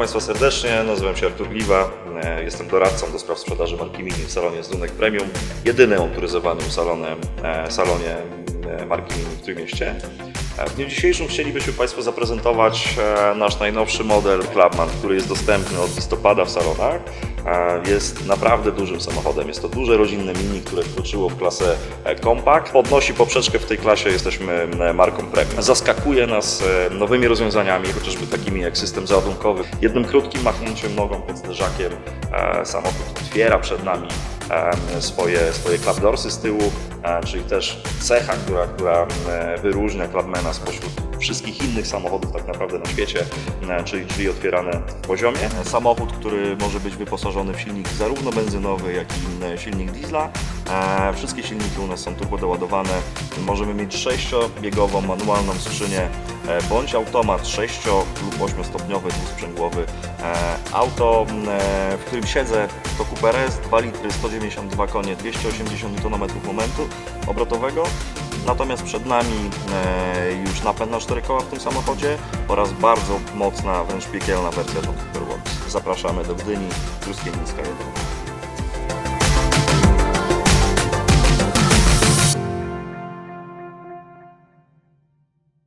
Państwa serdecznie, nazywam się Artur Gliwa, e, jestem doradcą do spraw sprzedaży marki Mini w salonie Zdunek Premium, jedynym autoryzowanym salonem, e, salonie e, marki Mini w Trójmieście. E, W dniu dzisiejszym chcielibyśmy Państwu zaprezentować e, nasz najnowszy model Clubman, który jest dostępny od listopada w salonach. E, Jest naprawdę dużym samochodem. Jest to duże rodzinne Mini, które wkroczyło w klasę Compact. Podnosi poprzeczkę w tej klasie, jesteśmy marką premium. Zaskakuje nas nowymi rozwiązaniami, chociażby takimi jak system załadunkowy. Jednym krótkim machnięciem nogą pod zderzakiem samochód otwiera przed nami swoje, swoje klapdorsy z tyłu, czyli też cecha, która, która e, wyróżnia Clubmana spośród wszystkich innych samochodów tak naprawdę na świecie, e, czyli drzwi otwierane w poziomie. Samochód, który może być wyposażony w silnik zarówno benzynowy, jak i silnik diesla. E, Wszystkie silniki u nas są turbodoładowane. Możemy mieć 6-biegową manualną skrzynię bądź automat 6 lub 8-stopniowy dwusprzęgłowy. E, Auto, e, w którym siedzę to Cooper S, 2 litry, 192 konie, 280 Nm momentu obrotowego. Natomiast przed nami e, już napęd na 4 koła w tym samochodzie oraz bardzo mocna, wręcz piekielna wersja John. Zapraszamy do Gdyni, Truskienicka 1.